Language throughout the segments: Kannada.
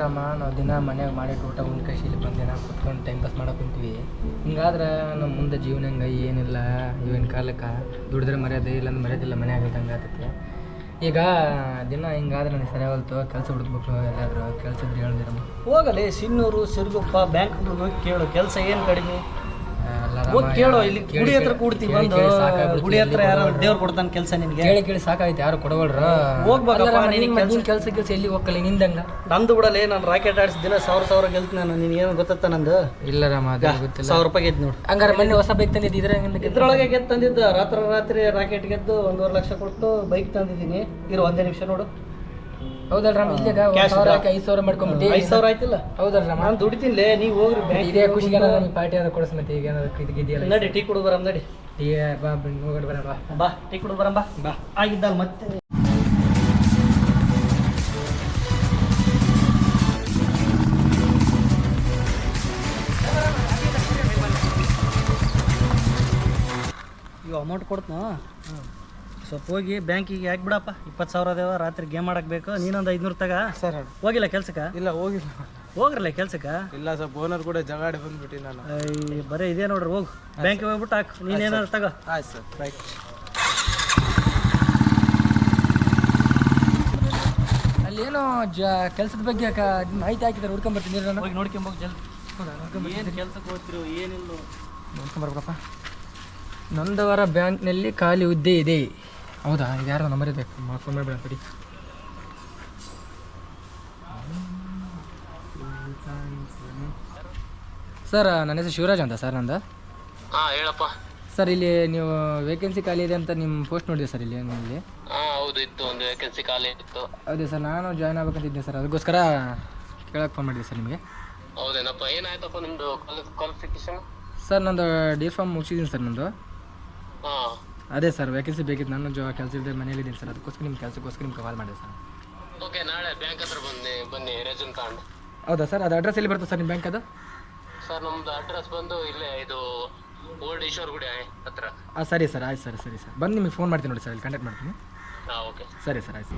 ರಾಮ ನಾವು ದಿನ ಮನ್ಯಾಗ ಮಾಡಿಟ್ಟು ಊಟ ಉಂಡು ಕೈಸಿ ದಿನ ಕುತ್ಕೊಂಡು ಟೈಮ್ ಪಾಸ್ ಮಾಡಕ್ಕೆ ಕುಂತೀವಿ. ಹಿಂಗಾದ್ರೆ ನಮ್ಮ ಮುಂದೆ ಜೀವನ ಹಂಗೆ, ಏನಿಲ್ಲ ಇವಿನ ಕಾಲಕ್ಕೆ ದುಡಿದ್ರೆ ಮರ್ಯಾದೆ ಇಲ್ಲ ಅಂದ್ರೆ ಮರ್ಯಾದಿಲ್ಲ ಮನ್ಯಾಗ ಇದ್ದಂಗೆ ಆಗುತ್ತೆ ಈಗ ದಿನ ಹಿಂಗಾದ್ರೆ ನನಗೆ ಸರಿಯಾಗಲ್ತು ಕೆಲಸ ಹುಡುಕ್ಬೇಕು ಎಲ್ಲಾದರೂ, ಕೆಲಸ ಇದ್ರೆ ಹೇಳಿದಿರಮ್ಮ. ಹೋಗಲಿ, ಸಿನ್ನೂರು, ಸಿರುಗುಪ್ಪ ಬ್ಯಾಂಕ್ ಹೋಗಿ ಕೇಳು, ಕೆಲಸ ಏನು ಕಡಿಮೆ? ಹೋಗಿ ಕೇಳೋ ಇಲ್ಲಿ ಗುಡಿ ಹತ್ರ ಕೂಡ್ತಿ ಬಂದು ಗುಡಿ ಹತ್ರ ಯಾರು? ದೇವ್ರು ಕೊಡ್ತಾನೆ ಕೆಲಸ ನಿನ್ಗೆ? ಕೇಳಿ ಕೇಳಿ ಸಾಕಾಯ್ತು ಯಾರು ಕೊಡವಲ್ರ? ಹೋಗ್ಬೇಕಪ್ಪ, ನಿನಗೆ ಕೆಲ್ಸ- ಕೆಲಸ ಕೆಲಸ ಎಲ್ಲಿ ಹೋಗಲ್ಲ ನಿಂದಂಗ? ನಂದು ಬಿಡಲೇ ನಾನು ರಾಕೆಟ್ ಆಡಿಸಿ ದಿನ ಸಾವಿರ ಸಾವಿರ ಗೆಲ್ತೀನಿ ನಾನು. ನಿನಗೆ ಏನು ಗೊತ್ತ ನಂದು? ಇಲ್ಲ ರಾಮ ಗೊತ್ತಿಲ್ಲ. ಸಾವಿರ ರೂಪಾಯಿ ಗೆದ್ದು ನೋಡಿ. ಹಂಗಾರೆ ಮೊನ್ನೆ ಹೊಸ ಬೈಕ್ ತಂದಿದ್ದು ಇದ್ರ ಇದ್ರೊಳಗೆ ಗೆದ್ದು ತಂದಿದ್ದ ರಾತ್ರಿ ರಾತ್ರಿ ರಾಕೆಟ್ ಗೆದ್ದು ಒಂದೂವರೆ ಲಕ್ಷ ಕೊಟ್ಟು ಬೈಕ್ ತಂದಿದ್ದೀನಿ. ಇರೋ ಒಂದೇ ನಿಮಿಷ ನೋಡು. ಹೌದಲ್ಲ ರಾಮ? ಇಲ್ಲಿಗ ಒಂದ್ Cash ಸಾವಿರ ಇಲ್ಲ. ಹಾಕಿ ಐದು ಸಾವಿರ ಮಾಡ್ಕೊಂಬಿಟ್ಟು. ಐದು ಸಾವಿರ ಆಯ್ತಿಲ್ಲ? ಹೌದಲ್ಲ ರಾಮ? ನಾನು ದುಡಿತೀನಿಲೇ ನೀವು ಹೋಗ್ರಿ ಬ್ಯಾಂಕ್ ಇದೇ ಖುಷಿಗೆ ನಮಗೆ ಪಾರ್ಟಿ ಅದ ಕೊಡಿಸ್ ಮತ್ತೆ ಈಗ ಏನಾದ್ರು ಇದು ಇದೆಯಲ್ಲ ನಡಿ ಟೀ ಕುಡು ಬರಮ್ ನಡಿ. ಟೀ ಬಾ ಹೋಗಡ್ ಬರ ಬಾ. ಬಾ ಟೀ ಕುಡು ಬರಮ್ ಬಾ. ಬಾ. ಆಗಿದ್ದಲ್ಲ ಮತ್ತೆ. ಇವು ಅಮೌಂಟ್ ಕೊಡ್ತನ? ಸ್ವಲ್ಪ ಹೋಗಿ ಬ್ಯಾಂಕಿಗೆ ಹಾಕ್ಬಿಡಪ್ಪ ಇಪ್ಪತ್ತು ಸಾವಿರ ಅದೇವ ರಾತ್ರಿ ಗೇಮ್ ಆಡಕ್ಕೆ ಬೇಕು ನೀನೊಂದು ಐದ್ನೂರು ತಗ? ಸರ್ ಹೋಗಿಲ್ಲ ಕೆಲ್ಸಕ್ಕೆ? ಇಲ್ಲ ಹೋಗಿಲ್ಲ. ಹೋಗ್ರಲ್ಲ ಕೆಲ್ಸಕ್ಕೆ? ಇಲ್ಲ ಸ್ವಲ್ಪ ಓನರ್ ಕೂಡ ಜಗಾಡಿ ಬಂದ್ಬಿಟ್ಟು ನಾನು. ಬರೀ ಇದೇ ನೋಡ್ರಿ ಹೋಗು. ಬ್ಯಾಂಕಿಗೆ ಹೋಗ್ಬಿಟ್ಟು ಹಾಕು. ನೀನೇನಾದ್ರು ತಗೋ. ಆಯ್ತು ಸರ್ ರೈಟ್ ಅಲ್ಲೇನೋ ಜ ಕೆಲಸದ ಬಗ್ಗೆ ಕ- ಮಾಹಿತಿ ಹಾಕಿದ್ರೆ ಹುಡ್ಕೊಂಬರ್ತೀನಿ ನಾನು. ಹೋಗಿ ನೋಡ್ಕೊಂಬೋಗಿ ಜಲ್ದಿ. ಏನು ಕೆಲ್ಸಕ್ಕೆ ಹೋಗ್ತಿರು ಏನಿಲ್ಲ. ನೋಡ್ಕೊಂಬರ್ಬೇಕಪ್ಪ ನಂದವರ ಬ್ಯಾಂಕ್ನಲ್ಲಿ ಖಾಲಿ ಹುದ್ದೆ ಇದೆ. ಹೌದಾ? ಇದು ಯಾರೋ ನಂಬರ್ ಇದೆ. ಮಾಡ್ಕೊಂಡ್ಬೇಡ ಬಿಡಿ ಸರ್. ನನ್ನ ಹೆಸರು ಶಿವರಾಜ್ ಅಂತ ಸರ್ ನಂದು. ಹಾಂ ಹೇಳಪ್ಪ. ಸರ್ ಇಲ್ಲಿ ನೀವು ವೇಕೆನ್ಸಿ ಖಾಲಿ ಇದೆ ಅಂತ ನಿಮ್ಮ ಪೋಸ್ಟ್ ನೋಡಿದೆ ಸರ್ ಇಲ್ಲಿ ಇಲ್ಲಿ ಹಾಂ ಹೌದು ಇತ್ತು ಒಂದು ವೇಕೆನ್ಸಿ ಖಾಲಿ ಇತ್ತು. ಹೌದು ಸರ್ ನಾನು ಜಾಯ್ನ್ ಆಗ್ಬೇಕಂತಿದ್ದೆ ಸರ್ ಅದಕ್ಕೋಸ್ಕರ ಕೇಳಕ್ಕೆ ಫೋನ್ ಮಾಡಿದೆ ಸರ್ ನಿಮಗೆ. ಹೌದೇನಪ್ಪ ಏನಾಯ್ತಪ್ಪ ನಿಮ್ಮದು ಕ್ವಾಲಿಫಿಕೇಶನ್ ಸರ್ ನಂದು ಡಿ ಫಾರ್ಮ್ ಮುಗಿಸಿದ್ದೀನಿ ಸರ್ ನಂದು. ಹಾ. ಅದೇ ಸರ್ ವೇಕೆನ್ಸಿ ಬೇಕಿತ್ತು ನಾನು ಜೊ ಕೆಲಸ ಇಲ್ಲದೆ ಮನೇಲಿದ್ದೀನಿ ಸರ್ ಅದಕ್ಕೋಸ್ಕರ ನಿಮ್ಮ ಕೆಲಸಕ್ಕೋಸ್ಕರ ನಿಮ್ಗೆ ಕಾಲ್ ಮಾಡಿದೆ ಸರ್. ಓಕೆ ನಾಳೆ ಬ್ಯಾಂಕ್ ಹತ್ರ ಬನ್ನಿ ಬನ್ನಿ ರೆಸ್ಯೂಮ್ ತಗೊಂಡು. ಹೌದಾ ಸರ್ ಅದು ಅಡ್ರೆಸ್ ಎಲ್ಲಿ ಬರುತ್ತೆ ಸರ್ ನಿಮ್ಮ ಬ್ಯಾಂಕ್ ಅದು? ಸರ್ ನಮ್ದು ಅಡ್ರೆಸ್ ಬಂದು ಇಲ್ಲೇ ಇದು ಓಲ್ಡ್ ಈಶ್ವರ್ ಗುಡಿ ಹತ್ರ. ಹಾಂ ಸರಿ ಸರ್ ಆಯ್ತು ಸರ್ ಸರಿ ಸರ್. ಬಂದು ನಿಮಗೆ ಫೋನ್ ಮಾಡ್ತೀನಿ ನೋಡಿ ಸರ್ ಇಲ್ಲಿ ಕಾಂಟ್ಯಾಕ್ಟ್ ಮಾಡ್ತೀನಿ. ಹಾಂ ಓಕೆ ಸರಿ ಸರ್ ಆಯ್ತು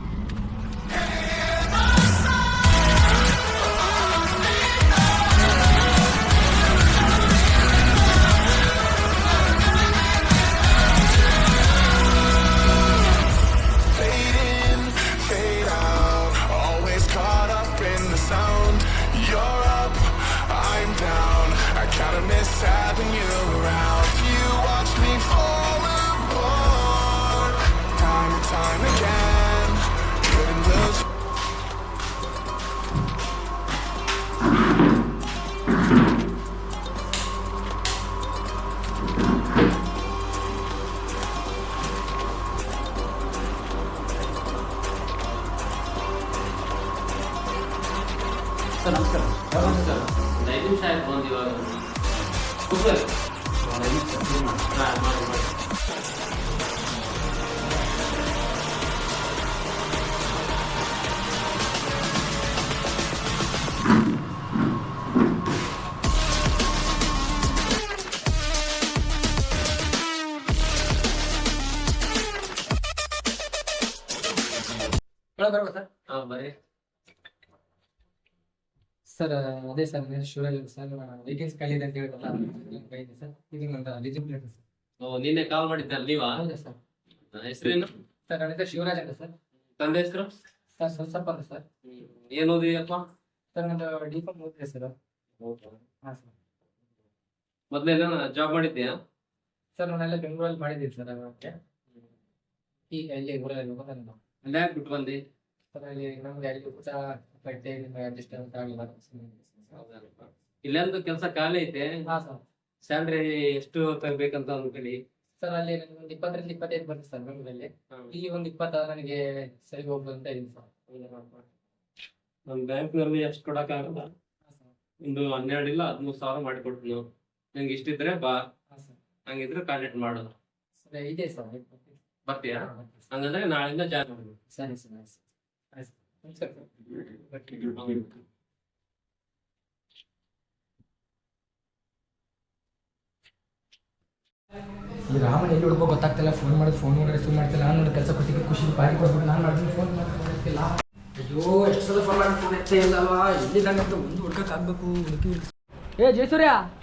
having you around. You watched me fall ಬರೋಬರ ಸರ್ ಅದೇ ಸರ್ ನನ್ನ ಶಿವರಾಜ್ ಸರ್ ವೇಕೆನ್ಸಿ ಖಾಲಿ ಇದೆ ಅಂತ ಹೇಳಿದ್ರಲ್ಲ ಇದೆ ಸರ್. ಇದು ನನ್ನ ರಿಜಿಪ್ಲೇಟ್ ಸರ್. ಓ ನಿನ್ನೆ ಕಾಲ್ ಮಾಡಿದ್ದಲ್ಲ ನೀವಾ? ಹೌದಾ ಸರ್. ಹೆಸರೇನು ಸರ್ ನನ್ನ ಹೆಸರು ಶಿವರಾಜ್ ಅಂತ ಸರ್. ತಂದೆ ಹೆಸರು? ಸರ್ ಸ್ವಲ್ಪ ಅಂತ ಸರ್. ಏನು ಓದಿದೆಯಪ್ಪ? ಸರ್ ನಂದು ಡಿ ಕಾಮ್ ಓದಿದೆ ಸರ್. ಹಾಂ ಸರ್. ಮೊದ್ಲೆಲ್ಲ ಜಾಬ್ ಮಾಡಿದ್ದೀಯಾ? ಸರ್ ನಾನೆಲ್ಲ ಬೆಂಗಳೂರಲ್ಲಿ ಮಾಡಿದ್ದೀನಿ ಸರ್ ಅವಕ್ಕೆ ಈಗ ಇಲ್ಲಿ ಊರಲ್ಲಿ ಹೋಗೋದು ಅಲ್ಲೇ ಬಿಟ್ಟು ಬಂದಿ? ಸರ್ ಅಲ್ಲಿ ನಮ್ಗೆ ಅಲ್ಲಿ ಊಟ ಬಟ್ಟೆ ಅಡ್ಜಸ್ಟ್ ಅಂತ ಆಗಲಿಲ್ಲ ಇಲ್ಲೊಂದು ಕೆಲಸ ಖಾಲಿ ಐತೆ. ಹಾಂ ಸರ್ ಸ್ಯಾಲ್ರಿ ಎಷ್ಟು ತರ್ಬೇಕಂತ ಅನ್ಕೊಳ್ಳಿ ಸರ್ ಅಲ್ಲಿ ನನಗೆ ಒಂದು ಇಪ್ಪತ್ತರಿಂದ ಇಪ್ಪತ್ತೈದು ಬರುತ್ತೆ ಸರ್ ಬೆಂಗಳೂರಲ್ಲಿ ಇಲ್ಲಿ ಒಂದು ಇಪ್ಪತ್ತ ನನಗೆ ಸರಿ ಹೋಗ್ಬೋದು ಅಂತ ಇದೆ ಸರ್ನಲ್ಲಿ ಎಷ್ಟು ಕೊಡಕ್ ಆಗಲ್ಲ ಹಾಂ ಒಂದು ಹನ್ನೆರಡು ಇಲ್ಲ ಹದಿಮೂರು ಸಾವಿರ ಮಾಡಿಕೊಡ್ತೀನಿ ನಂಗೆ ಇಷ್ಟಿದ್ರೆ ಬಾ. ಹಂಗಿದ್ರೆ ಕಾಂಟ್ಯಾಕ್ಟ್ ಮಾಡೋದು ಸರ್ ಇದೆ ಸರ್ ಬರ್ತೀಯಾ? ಹಂಗಂದ್ರೆ ನಾಳೆಯಿಂದ ಜಾಯ್ನ್ ಮಾಡಿ ಸರಿ ಸರ್. ಈ ರಾಮನ್ ಎಲ್ಲಿ ಹುಡುಕೋ ಗೊತ್ತಾಗ್ತಿಲ್ಲ. ಫೋನ್ ಮಾಡಿದ್ರೆ ಫೋನ್ ಮಾಡಿ ರಿಸೀವ್ ಮಾಡ್ತಿಲ್ಲ. ನಾನು ನೋಡಿ ಕೆಲಸ ಕೊಟ್ಟಿಗೆ ಖುಷಿ ಪಾರಿ ಕೊಡ್ಬಿಟ್ಟು ನಾನು ಮಾಡ್ತೀನಿ ಫೋನ್ ಮಾಡ್ತಿಲ್ಲ. ಅಯ್ಯೋ ಎಷ್ಟು ಸಲ ಫೋನ್ ಮಾಡಿ ಫೋನ್ ಎತ್ತೇ ಇಲ್ಲವಾ ಎಲ್ಲಿ ಅಂತ ಒಂದು ಹುಡ್ಕಕ್ಕೆ ಆಗ್ಬೇಕು ಹುಡುಕಿ ಹುಡುಕಿ. ಏ ಜಯಸೂರ್ಯ! ನೀನು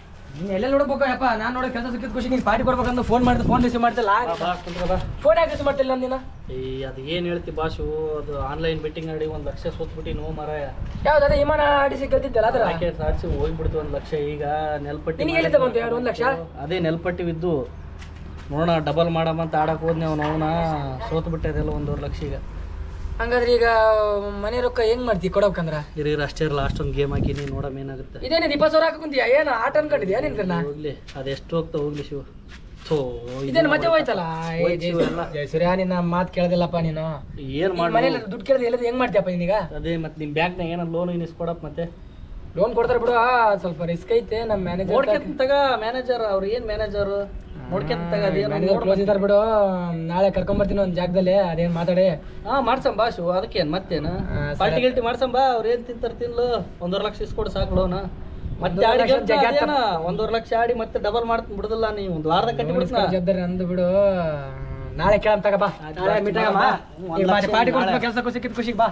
ಎಲ್ಲೆಲ್ಲಿ ನೋಡ್ಬೇಕು ಯಪ್ಪ ನಾನು ನೋಡೋ ಕೆಲಸ ಸಿಕ್ಕಿದ ಖುಷಿ ನೀನು ಪಾರ್ಟಿ ಕೊಡ್ಬೇಕಂತ ಫೋನ್ ಮಾಡಿದ್ರೆ ಫೋನ್ ರಿಸೀವ್ ಮಾಡ್ತಿಲ್ಲ. ಫೋನ್ ಯಾಕೆ ರಿಸೀವ್ ಮಾಡ್ತಿಲ್ಲ ನೀನು? ಈ ಅದು ಏನು ಹೇಳ್ತಿ ಬಾಸು ಅದು ಆನ್ಲೈನ್ ಬೆಟ್ಟಿಂಗ್ ಆಡಿ ಒಂದು ಲಕ್ಷ ಸೋತ್ಬಿಟ್ಟು ನೋ ಮರ ಯಾವ್ದು ಅದೇ ವಿಮಾನ ಆಡಿಸಿ ಗೆದ್ದಿದ್ದಲ್ಲ ಅದ್ರ ರಾಕೆಟ್ ಆಡಿಸಿ ಹೋಗ್ಬಿಡ್ತು ಒಂದು ಲಕ್ಷ ಈಗ ನೆಲ್ಪಟ್ಟಿ ಬಂತು ಎರಡು ಒಂದು ಲಕ್ಷ? ಅದೇ ನೆಲ್ಪಟ್ಟಿ ಬಿದ್ದು ನೋಡೋಣ ಡಬಲ್ ಮಾಡಮಂತ ಆಡಕ್ಕೆ ಹೋದ್ನಿ ಅವ್ನು ಅವನ ಸೋತ್ಬಿಟ್ಟೆ ಅದೆಲ್ಲ ಒಂದೂವರೆ ಲಕ್ಷ ಈಗ. ಹಂಗಾದ್ರೆ ಈಗ ಮನೆ ರೊಕ್ಕ ಹೆಂಗ್ ಮಾಡ್ತಿ ಕೊಡಬೇಕಂದ್ರ? ಹಿರಿಯರು ಅಷ್ಟೇ ಇರಲ್ಲ ಅಷ್ಟೊಂದು ಗೇಮ್ ಹಾಕಿನಿ ನೋಡಮ್ ಏನಾಗುತ್ತೆ. ಇದೇನೇ ಇಪ್ಪತ್ತು ಸಾವಿರ ಹಾಕೊಂತೀಯ ಏನು ಆಟ ಅನ್ಕೊಂಡಿದ್ಯಾ ನಿಂತಿರ್ನ ಹೋಗ್ಲಿ ಅದೆಷ್ಟು ಹೋಗ್ತಾ ಹೋಗ್ಲಿ ಶಿವ. ಥೋ ಇದೇನು ಮತ್ತೆ ಹೋಯ್ತಲ್ಲ? ಹೋಯ್ತು ಎಲ್ಲ. ಜಯಸೂರ್ಯ ನಿನ್ನ ಮಾತು ಕೇಳದಿಲ್ಲಪ್ಪ ನೀನು. ಏನು ಮಾಡಿ ಮನೇಲಿ ದುಡ್ಡು ಕೇಳಿದ್ರೆ ಎಲ್ಲದು ಹೆಂಗ್ ಮಾಡ್ತೀಯಪ್ಪ ನೀನೀಗ? ಅದೇ ಮತ್ತೆ ನಿಮ್ಮ ಬ್ಯಾಂಕ್ನಾಗ ಏನೋ ಲೋನ್ ಇನಿಸ್ಕೊಡಪ್ಪ ಮತ್ತೆ. ಲೋನ್ ಕೊಡ್ತಾರೆ ಬಿಡು ಆ, ಸ್ವಲ್ಪ ರಿಸ್ಕ್ ಐತೆ ನಮ್ಮ ಮ್ಯಾನೇಜರ್ ನೋಡ್ಕೊಂತ ತಗ ಮ್ಯಾನೇಜರ್ ಅವ್ರು ಏನ್ ಮ್ಯಾನೇಜರ್ ನೋಡ್ಕೊಂತ ತಗ ಅದೇನು ಕ್ಲೋಸ್ ಇದ್ದಾರೆ ಬಿಡು ನಾಳೆ ಕರ್ಕೊಂಬರ್ತೀನಿ ಒಂದು ಜಾಗದಲ್ಲಿ ಅದೇನ್ ಮಾತಾಡಿ. ಹಾ ಮಾಡ್ಸಂ ಬಾ ಶಿವ ಅದಕ್ಕೇನು ಮತ್ತೇನು? ಹಾ, ಸರಿ. ಪಾರ್ಟಿ ಗಿಲ್ಟಿ ಮಾಡ್ಸಂ ಬಾ ಅವ್ರು ಏನು ತಿಂತಾರೆ ತಿನ್ಲು? ಒಂದೂವರೆ ಲಕ್ಷ ಇಸ್ಕೊಡು ಸಾಕು ಲೋನ ಮತ್ತೆ ಒಂದೂವರೆ ಆಡಿ ಲಕ್ಷ ಗೆಲ್ತಾ ಜಗ್ಗಿ ಅದೇನ? ಒಂದೂವರೆ ಲಕ್ಷ ಆಡಿ ಮತ್ತೆ ಡಬಲ್ ಮಾಡ್ತೀನಿ ಬಿಡುದಿಲ್ಲ ನೀವು ಒಂದು ವಾರದ ಕಟ್ಟಿ ಬಿಡ್ತೀನಿ ಜವಾಬ್ದಾರಿ ನಂದು ಬಿಡು. ನಾಳೆ ಕೇಳಂತಾಗ ಬಾ. ನಾಳೆ ಮೀಟ್ ಆಗಮ್ಮ. ಪಾರ್ಟಿ ಕೊಡ್ಸ್ಬೇಕು ಕೆಲಸ ಸಿಕ್ಕಿದ್ ಖುಷಿಗೆ ಬಾ.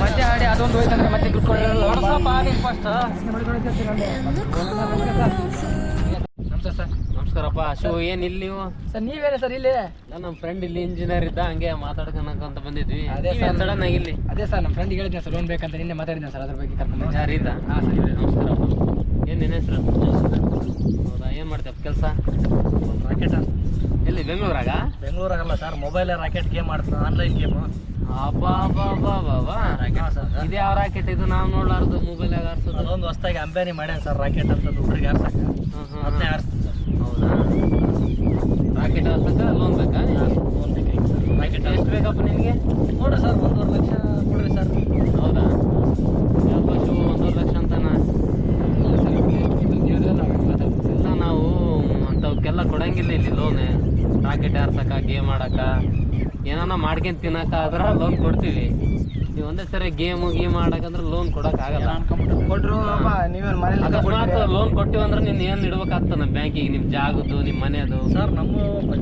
ಮತ್ತೆ ಆಡಿ ಅದೊಂದು ಹೋಯ್ತಂದ್ರೆ ಮತ್ತೆ ದುಡ್ಡು ಕೊಡಲ್ಲ ನಮಸ್ತೆ ಶಿವ ಏನ್ ಇಲ್ಲಿ ನೀವು? ಸರ್ ನೀವೇನೆ ಸರ್ ಇಲ್ಲಿ? ನಾನು ನಮ್ಮ ಫ್ರೆಂಡ್ ಇಲ್ಲಿ ಇಂಜಿನಿಯರ್ ಇದ್ದ ಹಂಗೆ ಮಾತಾಡ್ಕೊಳಕಂತ ಬಂದಿದ್ವಿ. ಅದೇ ಸರ್. ಸಡನ್ ಆಗಿ ಇಲ್ಲಿ? ಅದೇ ಸರ್ ನಮ್ಮ ಫ್ರೆಂಡ್ ಹೇಳಿದ್ದೆ ಸರ್ ಲೋನ್ ಬೇಕಂತ ನಿನ್ನೆ ಮಾತಾಡಿದ್ದೆ ಸರ್ ಅದ್ರ ಬಗ್ಗೆ ಕರ್ಕೊಂಡು ಬಂದೆ. ಇದ್ದ ಹಾಂ ಸರ್ ನಮಸ್ಕಾರ. ಏನು ನಿನ್ನ ಹೆಸರು? ಹೌದಾ ಏನು ಮಾಡ್ತೇವೆ ಕೆಲಸ? ರಾಕೆಟ್ ಎಲ್ಲಿ ಬೆಂಗಳೂರಾಗ? ಬೆಂಗಳೂರಾಗಲ್ಲ ಸರ್ ಮೊಬೈಲ್ ರಾಕೆಟ್ ಗೇಮ್ ಆಡ್ತಾರೆ ಆನ್ಲೈನ್ ಗೇಮ್ ಇದು ಯಾವ ರಾಕೆಟ್ ಇದು? ನಾವು ನೋಡ್ಲಾರ್ದು ಮೊಬೈಲ್ ಆರ್ಸೋದು ಅದೊಂದು ಹೊಸ್ದಾಗಿ ಅಂಬಾನಿ ಮಾಡ್ಯಾನ ಸರ್ ರಾಕೆಟ್ ಅಂತ ಹುಡುಗರಿಗೆ ಹ್ಮ್, ಅದನ್ನೇ ಹ್ಮ್. ರಾಕೆಟ್ ಆರ್ಸಕ್ಕ ಲೋನ್ ಬೇಕಾ? ಲೋನ್ ಬೇಕಾಗಿತ್ತು ಸರ್ ರಾಕೆಟ್ ಎಷ್ಟು ಬೇಕಪ್ಪ ನಿಮಗೆ? ನೋಡ್ರಿ ಸರ್ ಒಂದೂವರೆ ಲಕ್ಷ ಕೊಡ್ರಿ ಸರ್ ಹೌದಾ? ಎರಡು ಲಕ್ಷ ಒಂದೂವರೆ ಲಕ್ಷ ಅಂತನಾ? ಇಲ್ಲ ನಾವು. ಅಂಥವಕ್ಕೆಲ್ಲ ಕೊಡಂಗಿಲ್ಲ ಇಲ್ಲಿ ಲೋನ್ ರಾಕೆಟ್ ಆರ್ಸಕ ಗೇಮ್ ಆಡಕ ಏನಾನ ಮಾಡ್ಕೊಂಡ್ ತಿನ್ನಕ ಆದ್ರ ಲೋನ್ ಕೊಡ್ತೀವಿ. ಒಂದೇ ಸರಿ ಗೇಮ್ ಗೇಮ್ ಆಡಕಂದ್ರೆ ಲೋನ್ ಕೊಡಕ್ ಆಗಲ್ಲ. ಕೊಟ್ರು ನೀವೇನು ಮನೇಲಿ ಅಕಸ್ಮಾತ್ ಲೋನ್ ಕೊಟ್ಟಿವಿ ಅಂದ್ರೆ ನೀನ್ ಏನ್ ಇಡ್ಬೇಕಾಗ್ತ ನಮ್ ಬ್ಯಾಂಕಿಗೆ ನಿಮ್ ಜಾಗದ್ದು ನಿಮ್ ಮನೆದು? ಸರ್ ನಮ್ಮ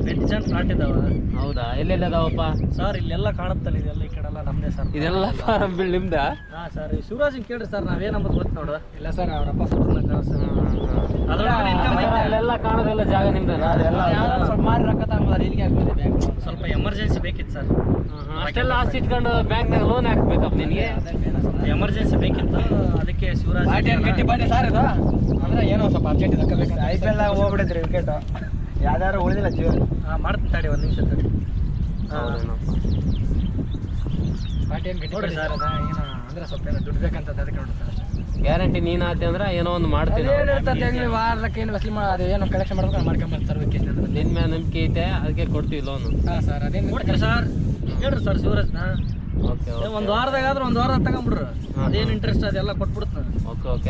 ಬೆಜ್ಜನ್ ಪ್ಲಾಟ್ ಇದಾವ ಹೌದಾ? ಎಲ್ಲೆಲ್ಲಿ ಅದಾವಪ್ಪ ಸರ್ ಇಲ್ಲೆಲ್ಲ ಕಾಣುತ್ತಲ್ಲ ಇದೆಲ್ಲ ಈ ಕಡೆ ಎಲ್ಲ ನಮ್ದೇ ಸರ್. ಇದೆಲ್ಲ ಫಾರಂ ಬಿಲ್ ನಿಮ್ದ? ಹಾ ಸರ್. ಶಿವರಾಜ್ ಕೇಳ್ರಿ ಸರ್ ನಾವೇನಂಬುದು ಗೊತ್ತು ನೋಡು. ಇಲ್ಲ ಸರ್ ಅವರಪ್ಪ ಐತೆ. ಅಲ್ಲೆಲ್ಲ ಕಾಣೋದೆಲ್ಲ ಜಾಗ ನಿಮ್ದನಾ ಯಾವ್ದಾದ್ರು ಸ್ವಲ್ಪ ಮಾರಿ ರೊಕ್ಕ ತಗೊಂಬಂದ್ರೆ ಇಲ್ಲಿಗೆ ಹಾಕ್ಬಿಡಿ ಬ್ಯಾಂಕ್. ಸ್ವಲ್ಪ ಎಮರ್ಜೆನ್ಸಿ ಬೇಕಿತ್ತು ಸರ್. ಅಷ್ಟೆಲ್ಲ ಆಸ್ತಿ ಇಟ್ಕೊಂಡು ಬ್ಯಾಂಕ್ನಾಗ ಲೋನ್ ಹಾಕ್ಬೇಕಪ್ಪ ನಿನಗೆ? ಎಮರ್ಜೆನ್ಸಿ ಬೇಕಿತ್ತು. ಅದಕ್ಕೆ ಶಿವರಾಜ್ ಗಟ್ಟಿ ಪಾರ್ಟಿ ಸರ್ ಇದು? ಅಂದ್ರೆ ಏನೋ ಸ್ವಲ್ಪ ಅರ್ಜೆಂಟ್ ಇದೆ ಐ ಪಿ ಎಲ್ ಹೋಗ್ಬಿಡೈತ್ರಿ ವಿಕೆಟ್ ಯಾವ್ದಾರು ಉಳಿದಿಲ್ಲ ಜೀವ ಹಾಂ ಮಾಡ್ತೀನಿ ತಾಡಿ ಒಂದು ನಿಮಿಷ ತಡಿ. ಪಾರ್ಟಿ ಏನು ಗಟ್ಟಿ ಸರ್ ಅದ ಏನೋ ಅಂದ್ರೆ ಸ್ವಲ್ಪ ಏನೋ ದುಡ್ಡು ಬೇಕಂತ ಅದಕ್ಕೆ ನೋಡಿ ಸರ್. ಅಷ್ಟೇ ಗ್ಯಾರಂಟಿ ನೀನ್ ಆತಿ ಅಂದ್ರೆ ಏನೋ ಒಂದು ಮಾಡ್ತೀನಿ ವಾರಕ್ಕೆ ಏನು ವಸೂಲಿ ಮಾಡಿ ಏನೋ ಕಲೆಕ್ಷನ್ ಮಾಡ್ಬೇಕು ಮಾಡ್ಕೊಂಬರ್ತಾರೆ ಸರ್ ವೆಕೇಶನ್ ಅಂದ್ರೆ ನಿನ್ ಮೇಲೆ ನಂಬಿಕೆ ಐತೆ ಅದಕ್ಕೆ ಕೊಡ್ತೀವಿ ಲೋನ್ ಸರ್ ಅದೇನು ಕೊಡ್ತೀರಿ ಸರ್? ಹೇಳ್ರಿ ಸರ್ ಶಿವರಾಜ್ನ. ಒಂದ್ ವಾರದಾಗ ಆದ್ರೆ ಒಂದ್ ವಾರದಾಗ ತಗೊಂಬಿಡ್ರಿ. ಅದೇನ್ ಇಂಟ್ರೆಸ್ಟ್ ಅದೆಲ್ಲ ಕೊಟ್ಬಿಡ್ತ ಓಕೆ ಓಕೆ.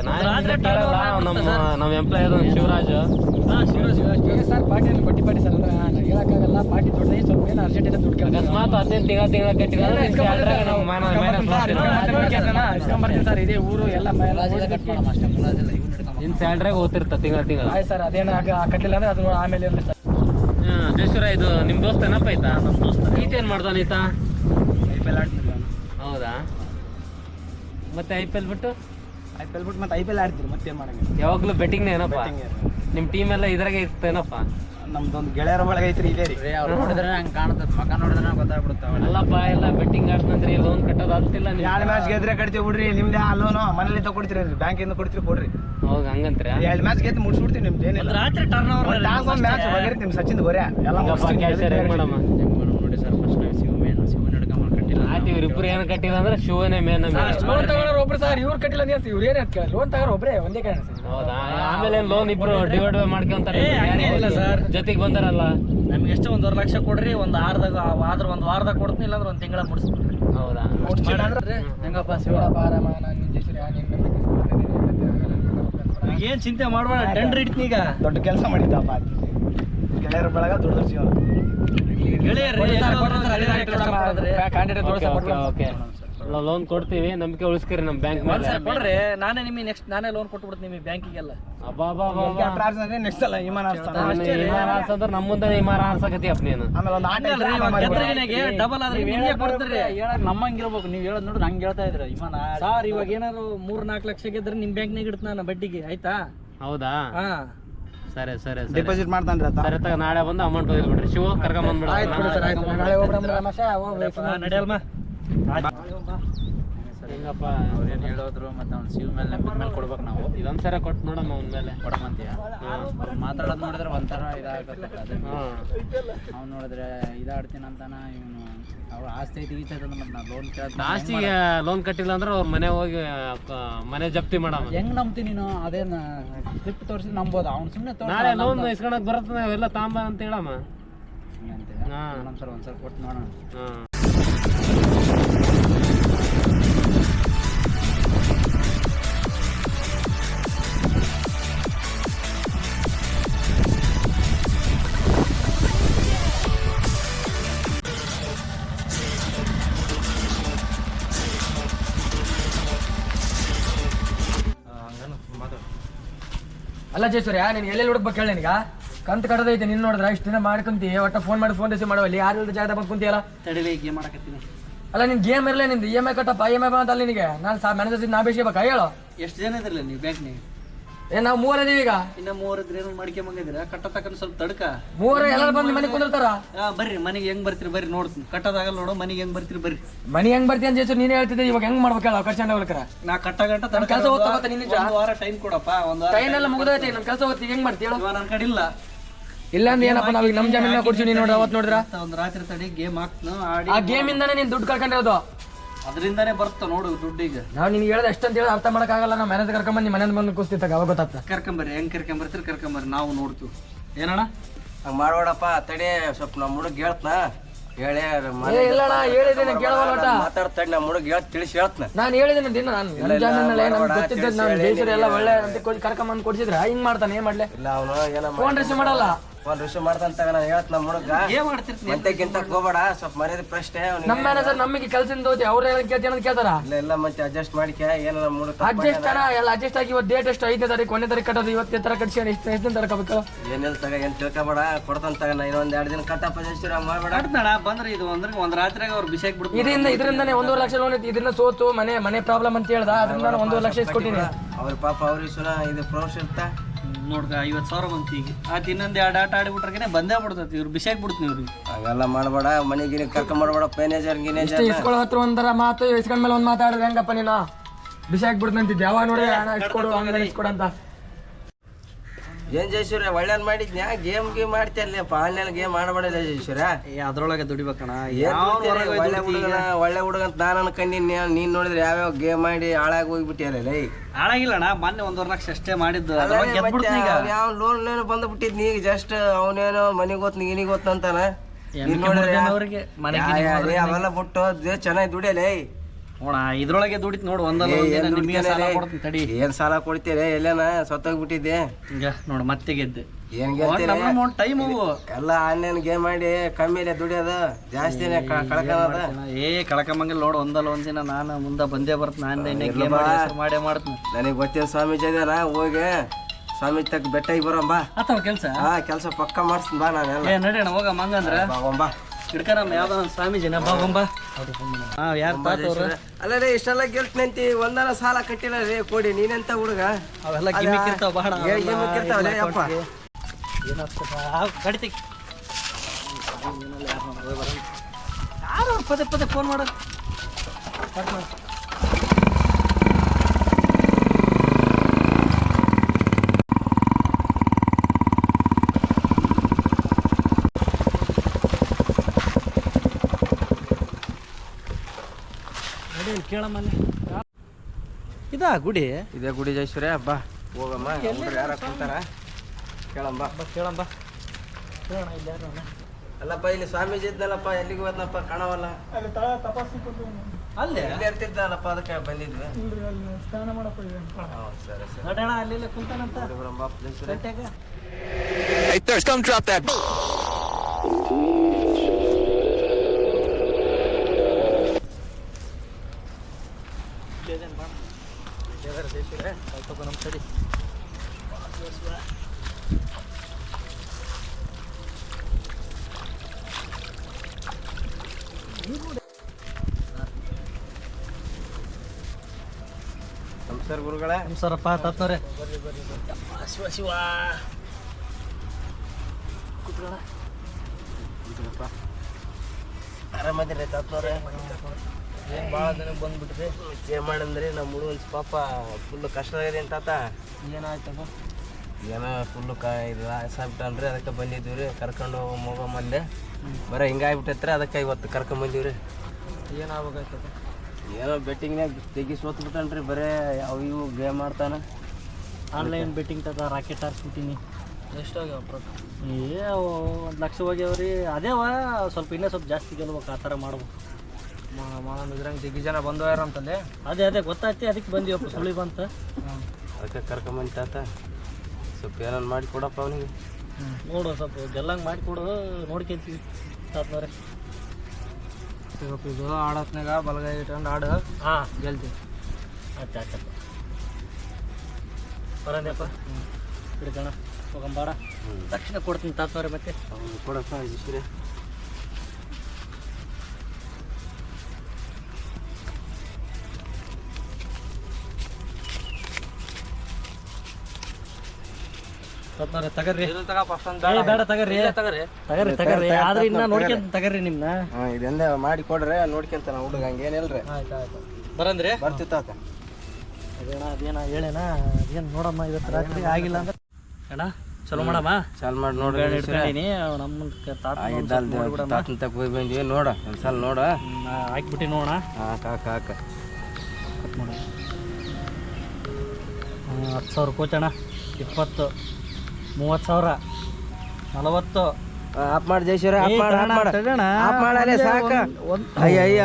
ನಮ್ಮ. ನಮ್ಮ ಎಂಪ್ಲಾಯ್ ಅದು ಶಿವರಾಜ್. ಹಾ ಶಿವರಾಜ್ ಶಿವರಾಜ್. ಸರ್ ಪಾರ್ಟಿ ಗಟ್ಟಿ ಪಾರ್ಟಿ ಸರ್ ಅಂದ್ರೆ ಹೇಳೋಕ್ಕಾಗಲ್ಲ ಪಾರ್ಟಿ ದೊಡ್ಡದೇ ಸ್ವಲ್ಪ ಏನು ಅರ್ಜೆಂಟ್ ಇದೆ ದುಡ್ಡು ಅಕಸ್ಮಾತ್ ಹದಿನೈದು ತಿಂಗಳ ತಿಂಗಳ ಕಟ್ಟಿದ್ರೆ ಸರ್ ಇದೇ ಊರು ಎಲ್ಲ ನಿನ್ ಸ್ಯಾಲ್ರಿಯಾಗ ಓದ್ತಿರ್ತ ತಿಂಗಳ ತಿಂಗಳ. ಆಯ್ತು ಸರ್ ಅದೇನು ಕಟ್ಟಿಲ್ಲ ಅಂದ್ರೆ ಅದು ಆಮೇಲೆ ಇರಲಿ ಸರ್. ಜಯಶ್ವರ ಇದು ನಿಮ್ಮ ದೋಸ್ತ ಏನಪ್ಪ ಆಯ್ತಾ ನಮ್ಮ ದೋಸ್ತ. ಈತ ಏನ್ ಮಾಡ್ತಾನ ಈತ? ಐ ಪಿ ಎಲ್ ಆಡ್ತಿಲ್ಲ ಹೌದಾ? ಮತ್ತೆ ಐ ಪಿ ಎಲ್ ಬಿಟ್ಟು? ಐ ಪಿ ಎಲ್ ಬಿಟ್ಟು ಮತ್ತೆ ಐ ಪಿ ಎಲ್ ಆಡ್ತೀರಿ ಮತ್ತೆ ಮಾಡಂಗಿಲ್ಲ. ಯಾವಾಗ್ಲೂ ಬೆಟ್ಟಿಂಗ್ ಏನಪ್ಪ? ನಿಮ್ಮ ನಿಮ್ ಟೀಮ್ ಎಲ್ಲ ಇದ್ರಾಗೆ ಇರ್ತೇನಪ್ಪ? ನಮ್ದೊಂದು ಗೆಳೆಯರ ಒಳಗೆ ಐತ್ರಿ ಇಲ್ಲೇ ರೀ. ಅವ್ರು ನೋಡಿದ್ರೆ ಹಂಗ್ ಕಾಣುತ್ತೆ. ಮಕ ನೋಡಿದ್ರೆ ಗೊತ್ತಾಗ್ಬಿಡುತ್ತೆ ಅಲ್ಲಪ್ಪ ಎಲ್ಲ ಬೆಟ್ಟಿಂಗ್ ಆಡ್ತಂದ್ರಿ ಲೋನ್ ಕಟ್ಟೋದು ಆಗ್ತಿಲ್ಲ ನೀವು ಎರಡು ಮ್ಯಾಚ್ ಗೆದ್ರೆ ಕಟ್ತೀವಿ ಬಿಡ್ರಿ ನಿಮ್ದೇ ಆ ಲೋನು ಮನೇಲಿ ತಗೊಡ್ತೀರಿ ಬ್ಯಾಂಕಿಂದ ಕೊಡ್ತೀರಿ ಕೊಡ್ರಿ. ಹೌದು ಹಂಗಂತ್ರಿ? ಎರಡು ಮ್ಯಾಚ್ ಗೆದ್ದು ಮುಗಿಸ್ಬಿಡ್ತೀವಿ ನಿಮ್ದು ಏನಿಲ್ಲ. ರಾತ್ರಿ ಟರ್ನ್ ಓವರ್ ಮ್ಯಾಚ್ ಹೋಗಿರಿ ನಿಮ್ ಸಚಿನ್ ಗೊರೆ ಎಲ್ಲ ಮಾಡಮ್ಮ ನೋಡಿ ಸರ್ ಫಸ್ಟ್ ನಾವು ಶಿವ ಮೇನ್ ಶಿವ ನಡ್ಕ ಇಬ್ರು ಇವ್ರಿಬ್ರು ಏನು ಕಟ್ಟಿಲ್ಲ ಅಂದ್ರೆ ಶಿವನೇ ಮೇನ್ ಲೋನ್ ತಗೊಳ್ಳೋರು ಒಬ್ರು ಸರ್ ಇವ್ರು ಕಟ್ಟಿಲ್ಲ ಅಂತ ಇವ್ರು ಏನ್ ಹೇಳ್ತೀವಿ? ಲೋನ್ ತಗೋರು ಒಬ್ರೇ ಒಂದೇ ಕಾರಣ ಸರ್. ಹೌದಾ? ಆಮೇಲೆ ಲೋನ್ ಇಬ್ರು ಡಿವೈಡ್ ಮಾಡ್ಕೊಂತಾರೆ? ಏ, ಹಂಗೇನಿಲ್ಲ. ಜೊತೆಗೆ ಬಂದಾರಲ್ಲ? ನಮ್ಗೆ ಎಷ್ಟು ಒಂದೂವರೆ ಲಕ್ಷ ಕೊಡ್ರಿ ಒಂದು ಆರ್ದಾಗ ಆದ್ರ ಒಂದು ವಾರದಾಗ ಕೊಡ್ತೀನಿ ಇಲ್ಲಾಂದ್ರೆ ಒಂದು ತಿಂಗಳ ಮುಡಿಸ್ಬಿಡ್ರಿ ಹೌದಾ? ಹೆಂಗಪ್ಪ ಶಿವಪ್ಪ ಆರಾಮ ನಾನು ನಿನ್ನ ಜೊತೆ ಏನ್ ಚಿಂತೆ ಮಾಡ್ಬೇಡ ಟೆಂಡರ್ ಇಡ್ತೀನಿ ಈಗ. ದೊಡ್ಡ ಕೆಲಸ ಮಾಡಿದ್ದಪ್ಪ. ಗೆಳೆಯರ ಬೆಳಗ ದೊಡ್ಡ ಜೀವನ ಲೋನ್ ಕೊಡ್ತೀವಿ ನಂಬಿಕೆ ಉಳಿಸ್ಕರಿ ನಮ್ ಬ್ಯಾಂಕ್ ಮೇಲೆ. ಕೊಡ್ರಿ. ನಾನೇ ನಿಮಗೆ ನೆಕ್ಸ್ಟ್ ನಾನೇ ಲೋನ್ ಕೊಟ್ಬಿಡ್ತೀನಿ ನಿಮಗೆ ಬ್ಯಾಂಕಿಗೆಲ್ಲ ಅಬ್ಬಾ ಬಾ ಬಾ ಬಾ ನೆಕ್ಸ್ಟ್ ಸಲ ವಿಮಾನ ಹಾರಿಸ್ತಾನೆ. ನಮ್ಮ ಮುಂದೆ ವಿಮಾನ ಹಾರ್ಸಕತ್ತೀಯಪ್ಪ ನೀನು? ಆಮೇಲೆ ಒಂದು ಆಟ ಐತೆ, ಡಬಲ್ ಆದ್ರೆ ನಿಮ್ಗೆ ಕೊಡ್ತೀರಿ. ಹೇಳಕ್ ನಮ್ಮಂಗಿರ್ಬೇಕು ನೀವು ಹೇಳೋದ್ ನೋಡಿ ನಂಗೆ ಹೇಳ್ತಾ ಇದ್ರ ವಿಮಾನ ಸರ್ ಇವಾಗ ಏನಾದ್ರು ಮೂರ್ ನಾಲ್ಕು ಲಕ್ಷ ಗೆದ್ರೆ ನಿಮ್ ಬ್ಯಾಂಕ್ನಾಗ ಇಡ್ತ ನಾನು ಬಡ್ಡಿಗೆ ಆಯ್ತಾ? ಹೌದಾ? ಹಾ. ಸರಿ ಸರಿ ಡಿಪಾಸಿಟ್ ಡೆಪಾಸಿಟ್ ಮಾಡ್ತಾನ್ರಿ ಆತ ಸರಿ ತಗ ನಾಳೆ ಬಂದು ಅಮೌಂಟ್ ಒಯ್ದ್ಬಿಡ್ರಿ ಶಿವ ಕರ್ಕೊಂಡ್ ನಡೆಯಲ್ಮ ಹೆಂಗಪ್ಪ? ಅವ್ರು ಏನ್ ಹೇಳೋದ್ರು ಮತ್ತೆ ಅವ್ನ ಸೀವ್ ಮೇಲೆ ನಂಬಿದ ಮೇಲೆ ಕೊಡ್ಬೇಕು ನಾವು. ಇದೊಂದ್ಸರ ಕೊಟ್ಟು ನೋಡಮ್ಮ ಅವನ ಮೇಲೆ. ಕೊಡಮಂತೀಯ ಮಾತಾಡೋದು ನೋಡಿದ್ರೆ ಒಂಥರ ಇದಾಗತ್ತೆ ಅದು. ಅವ್ನು ನೋಡಿದ್ರೆ ಇದಾಡ್ತೀನಿ ಅಂತಾನ ಇವನು. ಅವ್ರ ಆಸ್ತಿ ಐತಿ ಈಚೆ ಐತೆ ಮತ್ತೆ ನಾ ಲೋನ್ ಕೇಳ್ತೀನಿ ಲಾಸ್ಟಿಗೆ ಲೋನ್ ಕಟ್ಟಿಲ್ಲ ಅಂದ್ರೆ ಅವ್ರ ಮನೆ ಹೋಗಿ ಮನೆ ಜಪ್ತಿ ಮಾಡಮ್ಮ. ಹೆಂಗ್ ನಂಬ್ತೀನಿ ನೀನು? ಅದೇನು ಸ್ಲಿಪ್ ತೋರಿಸಿ ನಂಬೋದು. ಅವ್ನು ಸುಮ್ಮನೆ ನಾಳೆ ಲೋನ್ ಇಸ್ಕೊಳಕ್ ಬರುತ್ತೆ ನಾವೆಲ್ಲ ತಾಂಬ ಅಂತ ಹೇಳಮ್ಮ. ಹಾ. ಒಂದ್ಸಲ ಒಂದ್ಸಲ ಕೊಟ್ಟು ನೋಡೋಣ. ಹಾಂ. ಅಲ್ಲ ಜೇಶ್ವರ್ಯ ನೀನು ಎಲ್ಲೆಲ್ಲಿ ಹುಡುಕ್ಬೇಕು ಹೇಳಿ ನಿನಗ? ಕಂತು ಕಟ್ಟದೈತೆ ನಿನ್ನ ನೋಡಿದ್ರೆ? ಇಷ್ಟು ದಿನ ಮಾಡ್ಕೊಂತಿ ಒಟ್ಟ ಫೋನ್ ಮಾಡಿ ಫೋನ್ ರಿಸೀವ್ ಮಾಡುವಲ್ಲಿ. ಯಾರು ಇಲ್ಲದ ಜಾಗದಾಗ ಬಂದು ಕುಂತಿಯಲ್ಲ? ತಡಿಲಿ ಗೇಮ್ ಮಾಡಕತ್ತೀನಿ ಅಲ್ಲ ನಿನ್ ಗೇಮ್ ಇರಲೇ ನಿಂದು ಇ ಎಂ ಐ ಕಟ್ಟಪ್ಪ ಇ ಎಂ ಐ ಬಂತಲ್ಲ ನಿನಗೆ. ನಾನು ಸಾ ಮ್ಯಾನೇಜರ್ ನಾ ಬೇಸಿಬೇಕಾ ಹೇಳು. ಎಷ್ಟು ಜನ ಇದ್ರಲ್ಲ ನೀವು ಬ್ಯಾಂಕ್ನಾಗ ಏನ್ ನಾವು ಮೂವರ್ ಇದೀವಿ ಈಗ ಇನ್ನ ಮೂವರ್ ಇದ್ರೆ ಏನು ಮಾಡ್ಕೊಂಬಂಗಿದ್ರ ಕಟ್ಟ ತಕ್ಕಂತ ಸ್ವಲ್ಪ ತಡಕ. ಮೂವರು ಎಲ್ಲರೂ ಬಂದು ಮನೆಗೆ ಕುಂದಿರ್ತಾರ? ಆ, ಬರ್ರಿ ಮನೆಗೆ ಹೆಂಗ್ ಬರ್ತೀರಿ ಬರ್ರಿ ನೋಡ್ತೀನಿ. ಕಟ್ಟೋದಾಗಲ್ಲ ನೋಡು ಮನೆಗೆ ಹೆಂಗ್ ಬರ್ತೀರಿ ಬರ್ರಿ. ಮನಿ ಹೆಂಗ್ ಬರ್ತಿ ಅಂತ ಜೇಸು ನೀನೇ ಹೇಳ್ತಿದ್ದೆ ಇವಾಗ ಹೆಂಗ್ ಮಾಡ್ಬೇಕು ಹೇಳ ಖರ್ಚು ಹೋಗ್ಲಿಕ್ಕಾರ ನಾ ಕಟ್ಟ ಗಂಟ ನಮ್ ಕೆಲ್ಸ ಓದ್ತಾ ಬರ್ತಾ ನಿನ್ನ ನಿಜ? ಒಂದು ವಾರ ಟೈಮ್ ಕೊಡಪ್ಪ ಒಂದು ವಾರ ಟೈಮ್ ಎಲ್ಲ ಮುಗ್ದೈತಿ ನಮ್ ಕೆಲಸ ಹೊತ್ತಿ ಹೆಂಗ್ ಮಾಡ್ತೀಯ ಹೇಳು? ನನ್ನ ಕಡೆ ಇಲ್ಲ. ಇಲ್ಲ ಅಂದ್ರೆ ಏನಪ್ಪ ನಾವೀಗ ನಮ್ಮ ಜಮೀನ ಕೊಡ್ತೀವಿ ನೀನ್ ನೋಡ್ರಿ ಅವತ್ ನೋಡಿದ್ರ? ಒಂದು ರಾತ್ರಿ ತಡಿ ಗೇಮ್ ಹಾಕ್ತು ಆಡಿ ಆ ಗೇಮ್ ಇಂದಾನೆ ನೀನ್ ದುಡ್ಡು ಕಳ್ಕೊಂಡಿರೋದು. ಅದರಿಂದಾನೇ ಬರ್ತ ನೋಡು ದುಡ್ಡಿಗೆ. ನಾವು ನಿನ್ಗೆ ಹೇಳ್ದೆ ಎಷ್ಟಂತ ಹೇಳಿ ಅರ್ಥ ಮಾಡಕ್ಕಾಗಲ್ಲ ನಾವು ಮ್ಯಾನೇಜ್ ಕರ್ಕೊಂಡ್ ಬಂದು ಮನೇಲಿ ಬಂದು ಕುಸ್ತಿತ್ತಾಗ ಅವಾಗ ಗೊತ್ತಾಗ್ತ ಕರ್ಕೊಂಬರ್ರಿ ಹೆಂಗ್ ಕರ್ಕೊಂಬರ್ತೀರಿ ಕರ್ಕೊಂಬರ್ರಿ ನಾವು ನೋಡ್ತೀವಿ. ಏನಣ್ಣ? ಹಂಗ ಮಾಡ್ಬೇಡಪ್ಪ ತಡಿ ಸ್ವಲ್ಪ ನಮ್ಮ ಹುಡುಗ ಹೇಳ್ತನ. ಹೇಳಿ ಏ ಇಲ್ಲಣ್ಣ ಹೇಳಿದ್ದೀನಿ ಕೇಳವಲ್ಲ ಒಟ್ಟ. ಮಾತಾಡ್ತಾಡಿ ನಮ್ಮ ಹುಡುಗ ಹೇಳ್ತ ತಿಳಿಸಿ ಹೇಳ್ತನ. ನಾನು ಹೇಳಿದ್ದೀನಿ ದಿನ ನಾನು ನನ್ನ ಜಾಮೀನಲ್ಲಿ ನಮ್ಗೆ ಗೊತ್ತಿದ್ದ ನಾನು ಜೈಸರ್ ಎಲ್ಲ ಒಳ್ಳೆ ಅಂತ ಕರ್ಕೊಂಬಂದು ಕೊಡ್ಸಿದ್ರೆ ಹಿಂಗ್ ಮಾಡ್ತಾನೆ ಏನ್ ಮಾಡ್ಲೆ? ಇಲ್ಲ ಅವನು ಏನ ಫೋನ್ ರಿಸೀವ್ ಮಾಡಲ್ಲ. ಫೋನ್ ಋಷಿ ಮಾಡ್ತಾನ ತಗ ನಾನು ಹೇಳ್ತ ನಮ್ಮ ಹುಡುಗ. ಏನ್ ಮಾಡ್ತಿರ್ತೀನಿ ಮಂತೆಗಿಂತ ಹೋಗ್ಬೇಡ ಸ್ವಲ್ಪ ಮರ್ಯಾದೆ ಪ್ರಶ್ನೆ ಅವ್ನಿಗೆ. ನಮ್ಮ ಮ್ಯಾನೇಜರ್ ನಮಗೆ ಕೆಲ್ಸದಿಂದ ಹೋಗಿ ಅವ್ರ ಹೇಳಿ ಕೇಳ್ತಿ ಅನ್ನೋದು ಕೇಳ್ತಾರ? ಇಲ್ಲ ಇಲ್ಲ ಮತ್ತೆ ಅಡ್ಜಸ್ಟ್ ಮಾಡಿಕೆ ಏನು ನಮ್ಮ ಹುಡುಗ ಅಡ್ಜಸ್ಟ್ ಅಣ್ಣ ಎಲ್ಲ ಅಡ್ಜಸ್ಟ್ ಆಗಿ ಇವತ್ತು ಡೇಟ್ ಎಷ್ಟು? ಐದನೇ ತಾರೀಕು ಒಂದನೇ ತಾರೀಕು ಕಟ್ಟೋದು ಇವತ್ತೇ ತರ ಕಟ್ಸಿ ಎಷ್ಟು ಎಷ್ಟು ದಿನ ತರಕಬೇಕು ಏನಿಲ್ಲ ತಗ ಏನ್ ತಿಳ್ಕೊಬೇಡ ಕೊಡ್ತಾನ ತಗ ನಾ ಇನ್ನೊಂದ್ ಎರಡು ದಿನ ಕಟ್ಟಪ್ಪ ಹಂಗ ಮಾಡ್ಬೇಡ. ಕಟ್ನಣ ಬಂದ್ರೆ ಇದು ಅಂದ್ರೆ ಒಂದ್ ರಾತ್ರಿಯಾಗ ಅವ್ರು ಬಿಸಾಕ್ ಬಿಡ್ತಾರೆ ಇದರಿಂದ ಇದರಿಂದನೇ ಒಂದೂವರೆ ಲಕ್ಷ ಲೋನ್ ಐತಿ ಇದನ್ನ ಸೋತು ಮನೆ ಮನೆ ಪ್ರಾಬ್ಲಮ್ ಅಂತ ಹೇಳ್ದ ಅದರಿಂದ ನಾನು ಒಂದೂವರೆ ಲಕ್ಷ ಇಸ್ಕೊಟ್ಟಿನಿ. ಅವ್ರ ಪಾಪ ಅವ್ರಿಗೆ ಸುನ ಇದು ಪ್ರೋಸ್ ಇರ್ತಾ. ನೋಡ್ಕ ಐವತ್ತು ಸಾವಿರ ಬಂತು ಈಗ. ಆತ ಇನ್ನೊಂದು ಎರಡು ಆಟ ಆಡಿಬಿಟ್ರೆ ಬಂದೇ ಬಿಡ್ತೈತಿ ಇವ್ರು ಬಿಸಾಕ್ ಬಿಡ್ತೀನಿ ಇವ್ರಿಗೆ. ಹಾಗೆಲ್ಲ ಮಾಡ್ಬೇಡ ಮನೆಗಿನ ಕರ್ಕ ಮಾಡ್ಬೇಡ ಮ್ಯಾನೇಜರ್ ಗಿನೇಜರ್ ಇಸ್ಕೊಳ್ಳೋ ಹತ್ರ ಒಂದರ ಮಾತು ಇಸ್ಕೊಂಡ್ಮೇಲೆ ಒಂದು ಮಾತಾಡಿದ್ರೆ ಹೆಂಗಪ್ಪ ನೀನು? ಬಿಸಾಕ್ ಬಿಡ್ತಂತಿದ್ದೆ. ಯಾವಾಗ ನೋಡಿ ಹಣ ಇಸ್ಕೊಡು ಹಂಗ ಇಸ್ಕೊಡು ಅಂತ. ಏನ್ ಜಯಶ್ವರ್ಯ ಒಳ್ಳೇದ್ ಮಾಡಿದ್ನ್ಯಾ ಗೇಮ್ ಗೇಮ್ ಮಾಡ್ತಿರ್ಲಿಪ್ಪ ಆನ್ಲೈನ್ ಗೇಮ್ ಮಾಡಬೇಡ ಜಯಸೂರ್ಯ? ಏ ಅದ್ರೊಳಗೆ ದುಡಿಬೇಕಣ್ಣ? ಒಳ್ಳೆ ಹುಡುಗನ ಒಳ್ಳೆ ಹುಡುಗ ಅಂತ ನಾನು ಅನ್ಕೊಂಡಿನಿ. ನೀನ್ ನೋಡಿದ್ರೆ ಯಾವ್ಯಾವ ಗೇಮ್ ಮಾಡಿ ಹಾಳಾಗಿ ಹೋಗ್ಬಿಟ್ಟಿಯಲ್ಲ ಹಾಳಾಗಿಲ್ಲಣ್ಣ ಮೊನ್ನೆ ಒಂದೂವರೆ ಲಕ್ಷ ಅಷ್ಟೇ ಮಾಡಿದ್ದು. ಯಾವ ಲೋನ್ ಏನೋ ಬಂದ್ಬಿಟ್ಟಿದ್ನಿ ನೀ ಜಸ್ಟ್ ಅವನೇನೋ ಮನಿಗ್ ಗೊತ್ತ ನೀನಿಗ್ ಗೊತ್ತಂತಾನೆ ಅವೆಲ್ಲ ಬಿಟ್ಟು ಚೆನ್ನಾಗಿ ದುಡಿಯಲೇ? ನೋಡ ಇದ್ರೊಳಗೆ ದುಡಿತ್ ನೋಡು ಒಂದಲ್ಲ ಒಂದಿನ ಏನ್ ನಿಮಗೆ ಸಾಲ ದುಡ್ತೀರಿ? ಕೊಡ್ತೀನಿ ತಡಿ. ಏನ್ ಸಾಲ ಕೊಡ್ತೀರಿ ಎಲ್ಲೇನ? ಸತ್ತೋಗ್ಬಿಟ್ಟಿದ್ದೆ ಈಗ ನೋಡು ಮತ್ತೆ ಗೆದ್ದೆ. ಏನ್ ಗೆಲ್ತೀರಿ ಟೈಮ್ ಅವು. ಎಲ್ಲ ಆನ್ಲೈನ್ ಗೇಮ್ ಮಾಡಿ ಕಮ್ಮಿಲೆ ದುಡಿಯೋದು? ಜಾಸ್ತಿನೇ ಜಾಸ್ತಿ ಕಳ್ಕೊಳೋದು ಏ ಕಳಕಂಬಂಗಿಲ್ಲ ನೋಡು ಒಂದಲ್ಲ ಒಂದಿನ ನಾನು ಮುಂದೆ ಬಂದೇ ಬರ್ತೀನಿ ಆನ್ಲೈನ್ ಗೇಮ್ ಮಾಡಿ ಮಾಡ್ತೀನಿ. ನನಗೆ ಗೊತ್ತಿಲ್ಲ ಸ್ವಾಮೀಜಿ ಅದೇನ? ಹೋಗಿ ಸ್ವಾಮೀಜಿ ತಕ್ಕ ಬೆಟ್ಟಾಗಿ ಬರೋಂಬಾ ಅಥವಾ ಕೆಲಸ? ಹಾ ಕೆಲಸ ಪಕ್ಕ ಮಾಡಿಸ್ತೀನಿ ಬಾ ನಾನು ಏ ನಡಿಯೋಣ ಹೋಗ ಮಂಗಂದ್ರ ಬಾಗೊಂಬಾ ಹಿಡ್ಕರಮ್ಮ ಯಾವ್ದೋ ಹಾ ಯಾರು ತಾತವ್ರು ಅಲ್ಲ ರೀ ಇಷ್ಟೆಲ್ಲ ಗೆಲ್ತನಂತಿ ಒಂದನ ಸಾಲ ಕಟ್ಟಿಲ್ಲ ರೀ ಕೊಡಿ. ನೀನೆಂತ ಹುಡುಗ? ಅವೆಲ್ಲ ಗಿಮಿಕ್ ಇರ್ತಾವ ಇರ್ತಾವಲ್ಲ, ಯಪ್ಪ. ಕಡಿತಿ ಯಾರು? ಪದೇ ಪದೇ ಫೋನ್ ಇದಾ ಗುಡಿ? ಇದೇ ಗುಡಿ ಜೈಶ್ವರ್ಯ ಬಾ. ಹೋಗಮ್ಮ ಹುಡ್ರು ಯಾರ ಕುಂತಾರ? ಕೇಳಂಬ ಕೇಳಮ್ಮ. ಅಲ್ಲಪ್ಪ ಇಲ್ಲಿ ಸ್ವಾಮೀಜಿ ಇದ್ದಲ್ಲಪ್ಪ ಎಲ್ಲಿಗೆ ಹೋದ್ನಪ್ಪ ಕಾಣವಲ್ಲ? ಅಲ್ಲಿ ಇಲ್ಲೇ ಇರ್ತಿದ್ದಾನಪ್ಪ ಅದಕ್ಕೆ ಬಂದಿದ್ವಿ. ಸ್ನಾನ ಮಾಡಪ್ಪ ಹೌದು ಸರಿ ಸರಿ. ನಡೋಣ ಅಲ್ಲಿ ಕುಂತಾನಂತ? ಬರೋಣ ಬಾಪ್ ಜೈಶ್ವರ ಗಂಟೆಗೆ Hey, Thirst, come drop that. ನಮ್ಮ ಸರಿ ನಮಸ್ಕಾರ ಗುರುಗಳೇ. ನಮಸ್ಕಾರಪ್ಪ ತಾತ್ನವ್ರೆ ಶಿವ ಶಿವ. ಆರಾಮದಿರಿ ತಾತ್ನವ್ರೆ ಏನು ಭಾಳ ದಿನಕ್ಕೆ ಬಂದ್ಬಿಟ್ಟಿದೆ ಏನ್ ಮಾಡಂದ್ರಿ? ನಮ್ಮ ಹುಡುಗನ್ ಪಾಪ ಫುಲ್ ಕಷ್ಟದಾಗಿದೆ ಅಂತ ತಾತ? ಏನಾಯ್ತಪ್ಪ? ಏನೋ ಫುಲ್ಲು ಕ ಇದು ಸಾಬಿಟ್ಟನ್ರಿ ಅದಕ್ಕೆ ಬಂದಿದ್ವಿ ರೀ ಕರ್ಕೊಂಡು ಹೋಗೋ ಮಲ್ಲೆ ಬರೀ ಹಿಂಗಾಗ್ಬಿಟ್ಟೈತ್ರಿ ಅದಕ್ಕೆ ಇವತ್ತು ಕರ್ಕೊಂಬಂದೀವಿ ರೀ ಏನಾಗ್ಬೇಕಾಯ್ತಪ್ಪ? ಏನೋ ಬೆಟ್ಟಿಂಗ್ನಾಗ ತೆಗಿ ಸೋತ್ ಬಿಟ್ಟನ್ರಿ ಬರೇ ಅವು ಇವು ಗೇಮ್ ಆಡ್ತಾನೆ. ಆನ್ಲೈನ್ ಬೆಟ್ಟಿಂಗ್ ತದ ರಾಕೆಟ್ ಹಾಕ್ಬಿಟ್ಟಿನಿ ಎಷ್ಟಾಗ್ಯಾವ ಏ ಒಂದು ಲಕ್ಷ ಹೋಗ್ಯಾವ್ರಿ. ಅದೇವ ಸ್ವಲ್ಪ ಇನ್ನೂ ಸ್ವಲ್ಪ ಜಾಸ್ತಿ ಗೆಲ್ಬೇಕು ಆ ಥರ ಮಾಡ್ಬೇಕು. ಇದ್ರಂಗೆ ದಿಗ್ಗಿ ಜನ ಬಂದವ್ಯಾರ ಅಂತಂದೆ. ಅದೇ ಅದೇ ಗೊತ್ತಾಯ್ತು ಅದಕ್ಕೆ ಬಂದಿವಪ್ಪ ಸುಳಿ ಬಂತ. ಅದಕ್ಕೆ ಕರ್ಕೊಂಬಂದು ತಾತ. ಸ್ವಲ್ಪ ಏನಾರು ಮಾಡಿ ಕೊಡಪ್ಪ ಅವನಿಗೆ. ನೋಡು ಸ್ವಲ್ಪ ಗೆಲ್ಲಂಗೆ ಮಾಡಿಕೊಡು ನೋಡ್ಕೊಂತೀವಿ ತಾತ್ನವ್ರೆ. ಇದು ಆಡೋತ್ನಾಗ ಬಲಗೈ ಇಟ್ಕೊಂಡು ಆಡು. ಹಾಂ. ಗೆಲ್ತೀವಿ ಆಯ್ತು ಆಯ್ತು ಬರಂದಪ್ಪ ಹಿಡ್ಕಣ ಹೋಗಂಬಾಡ ತಕ್ಷಣ ಕೊಡ್ತೀನಿ ತಾತ್ನವ್ರೆ ಮತ್ತೆ. ಅವ್ನು ಕೊಡಪ್ಪ ಜೀಶ್ವರಿ ತಾತ್ನವ್ರೆ ತಗರ್ರಿ. ಬೇಡ. ತಗರ್ರಿ. ತಗರಿ ತಗರ್ರಿ. ತಗರ್ರಿ ಆದ್ರೆ ಇನ್ನ ನೋಡ್ಕೊಂತ ತಗರ್ರಿ ನಿಮ್ನ. ಇದೆಲ್ಲ ಇದೆಂದ ಮಾಡಿ ಕೊಡ್ರೆ ನೋಡ್ಕೊಂತಾನ ಹುಡುಗ ಹಂಗೇನಿಲ್ರಿ. ಬರಂದ್ರಿ? ಬರ್ತಿತ್ತ ತಾತ. ಅದೇನ ಅದೇನ ಹೇಳೇನ? ಅದೇನು ನೋಡಮ್ಮ ಇವತ್ತು ರಾತ್ರಿ ಆಗಿಲ್ಲ ಅಂದ್ರೆ? ಅಣ್ಣ ಚಲೋ ಮಾಡಮ್ಮ? ಚಾಲ್ ಮಾಡಿ ನೋಡ್ರಿ ಇಟ್ಕೊಂಡಿನಿ. ನಮ್ಮ ತಾತ ಆಗಿದ್ದಲ್ದ ತಾತನ ತಕ್ಕ ಹೋಗಿ ಬಂದ್ವಿ. ನೋಡ ಒಂದ್ಸಲ ನೋಡ. ಹಾಕ್ಬಿಟ್ಟು ನೋಡೋಣ. ಹಾಕ ಹಾಕ ಹಾಕ. ಕಟ್ ಮಾಡೋಣ. ಹತ್ತು ಸಾವಿರ ಕೋಚಣ ಇಪ್ಪತ್ತು. ಮೂವತ್ತು ಸಾವಿರ. ನಲವತ್ತು. ಆಪ್ ಮಾಡಿ ಜೈಶ್ವರ ಆಪ್ ಮಾಡ ಆಪ್ ಮಾಡ. ಆಫ್ ಮಾಡಲೇ ಸಾಕ. ಅಯ್ಯ ಅಯ್ಯ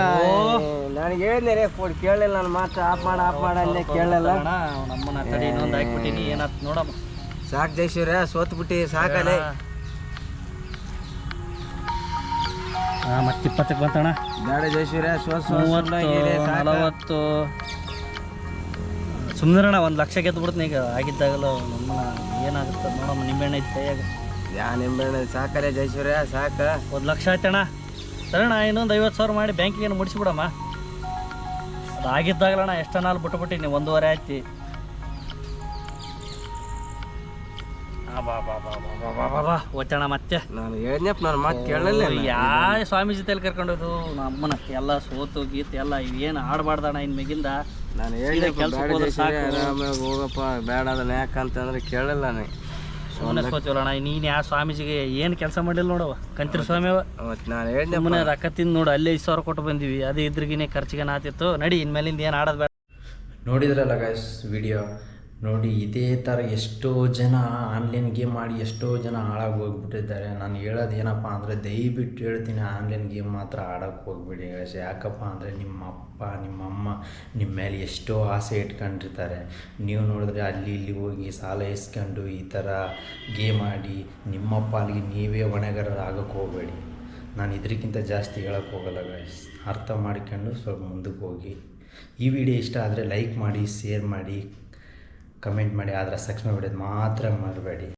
ನನಗೆ ಹೇಳಿದ್ನೆ ರೇ ಫೋನ್ ಕೇಳಲಿಲ್ಲ ನನ್ನ ಮಾತು ಆಪ್ ಮಾಡ ಆಪ್ ಮಾಡ ಅಲ್ಲೇ ಕೇಳಲಿಲ್ಲ. ನಮ್ಮನ್ನ ತಡಿ ಇನ್ನೊಂದು ಹಾಕ್ಬಿಟ್ಟಿನಿ ಏನಾಯ್ತು ನೋಡಮ್ಮ. ಸಾಕು ಜೈಶ್ವರ ಸೋತ್ ಬಿಟ್ಟಿ ಸಾಕಲೆ ಹಾಂ ಮತ್ತೆ ಇಪ್ಪತ್ತಕ್ಕೆ ಬಂತಣ್ಣ. ಬೇಡ ಜೈಶ್ವರ ಸೋತ್. ನಲವತ್ತು. ಸುಮ್ಮನೆ ಒಂದು ಲಕ್ಷ ಗೆದ್ದು ಬಿಡ್ತೀನಿ ಈಗ. ಆಗಿದ್ದಾಗಲ್ಲ ನಮ್ಮನ್ನ ಏನಾಗುತ್ತೆ ನೋಡಮ್ಮ ನಿಂಬೆಣ್ಣೆ ಐತೆ ಕೈಯಾಗ ಯಾ ನಿಂಬೆಹಣ್ಣು ಸಾಕಲೆ ಜಯಸೂರ್ಯ ಸಾಕ. ಒಂದು ಲಕ್ಷ ಆಯ್ತಣ್ಣ. ಸರಣ ಇನ್ನೊಂದು ಐವತ್ತು ಸಾವಿರ ಮಾಡಿ ಬ್ಯಾಂಕಿಗೆ ಮುಡಿಸ್ಬಿಡಮ್ಮ. ಅದು ಆಗಿದ್ದಾಗಲಣ್ಣ ಎಷ್ಟು ನಾಲ್ ಬಿಟ್ಬಿಟ್ಟಿನಿ ಒಂದೂವರೆ ಆಯ್ತಿ. ಓಚಣ ಮತ್ತೆ. ನಾನು ಹೇಳಿದ್ನಪ್ಪ ನಾನು ಮಾತು ಕೇಳಲಿಲ್ಲ ಯಾ ಸ್ವಾಮೀಜಿ ತಲೆ ಕರ್ಕೊಂಡೋದು ನಮ್ಮನ ಎಲ್ಲ ಸೋತು ಗೀತು ಎಲ್ಲ ಇವೇನು ಆಡಬಾರ್ದಣ್ಣ ಇನ್ ಮಿಗಿಂದ ನಾನು ಹೇಳಿದೆ ಕೆಲ್ಸಕ್ಕೆ ಬೇಡ ಹೋದ್ರೆ ಸಾಕು. ಆರಾಮಾಗಿ ಹೋಗಪ್ಪ ಬೇಡ ಅದನ್ನ ಯಾಕಂತಂದ್ರೆ ಕೇಳಲ್ಲ ನಾನು ಸೋತೀವಲ್ಲಣ್ಣ ನೀನು ಯಾವ ಸ್ವಾಮೀಜಿಗೆ ಏನು ಕೆಲಸ ಮಾಡಿಲ್ಲ ನೋಡವ ಕಂತಿರ ಸ್ವಾಮಿ ಅವ ಅವತ್ತು ನಾನು ಹೇಳಿದೆ ಮನೆ ರೊಕ್ಕ ತಿಂದು ನೋಡು ಅಲ್ಲೇ ಐದು ಸಾವಿರ ಕೊಟ್ಟು ಬಂದೀವಿ ಅದೇ ಇದ್ರಿಗಿನೇ ಖರ್ಚಿಗೆ ನಾತಿತ್ತು. ನಡಿ ಇನ್ಮೇಲಿಂದ ಏನು ಆಡೋದು ಬೇಡ. ನೋಡಿದ್ರಲ್ಲ ಗಾಯ್ಸ್ ವಿಡಿಯೋ ನೋಡಿ, ಇದೇ ಥರ ಎಷ್ಟೋ ಜನ ಆನ್ಲೈನ್ ಗೇಮ್ ಆಡಿ ಎಷ್ಟೋ ಜನ ಹಾಳಾಗಿ ಹೋಗ್ಬಿಟ್ಟಿದ್ದಾರೆ. ನಾನು ಹೇಳೋದು ಏನಪ್ಪ ಅಂದರೆ, ದಯವಿಟ್ಟು ಹೇಳ್ತೀನಿ ಆನ್ಲೈನ್ ಗೇಮ್ ಮಾತ್ರ ಆಡೋಕ್ಕೆ ಹೋಗ್ಬಿಡಿ ಗೈಸ್ ಯಾಕಪ್ಪ ಅಂದರೆ ನಿಮ್ಮ ಅಪ್ಪ ನಿಮ್ಮ ಅಮ್ಮ ನಿಮ್ಮ ಮೇಲೆ ಎಷ್ಟೋ ಆಸೆ ಇಟ್ಕೊಂಡಿರ್ತಾರೆ. ನೀವು ನೋಡಿದ್ರೆ ಅಲ್ಲಿ ಇಲ್ಲಿ ಹೋಗಿ ಸಾಲ ಇಸ್ಕೊಂಡು ಈ ಥರ ಗೇಮ್ ಆಡಿ ನಿಮ್ಮ ಅಲ್ಲಿಗೆ ನೀವೇ ಒಣಗಾರರು ಆಗೋಕ್ಕೆ ಹೋಗಬೇಡಿ. ನಾನು ಇದಕ್ಕಿಂತ ಜಾಸ್ತಿ ಹೇಳೋಕ್ಕೆ ಹೋಗಲ್ಲ ಗಾಯ್ಸ್ ಅರ್ಥ ಮಾಡಿಕೊಂಡು ಸ್ವಲ್ಪ ಮುಂದಕ್ಕೆ ಹೋಗಿ. ಈ ವಿಡಿಯೋ ಇಷ್ಟ ಆದರೆ ಲೈಕ್ ಮಾಡಿ ಶೇರ್ ಮಾಡಿ. ಕಮೆಂಟ್ ಮಾಡಿ ಆದರೆ ಸಕ್ಸ್ ಮಾಡಿಬಿಡೋದು ಮಾತ್ರ ಮರಬೇಡಿ.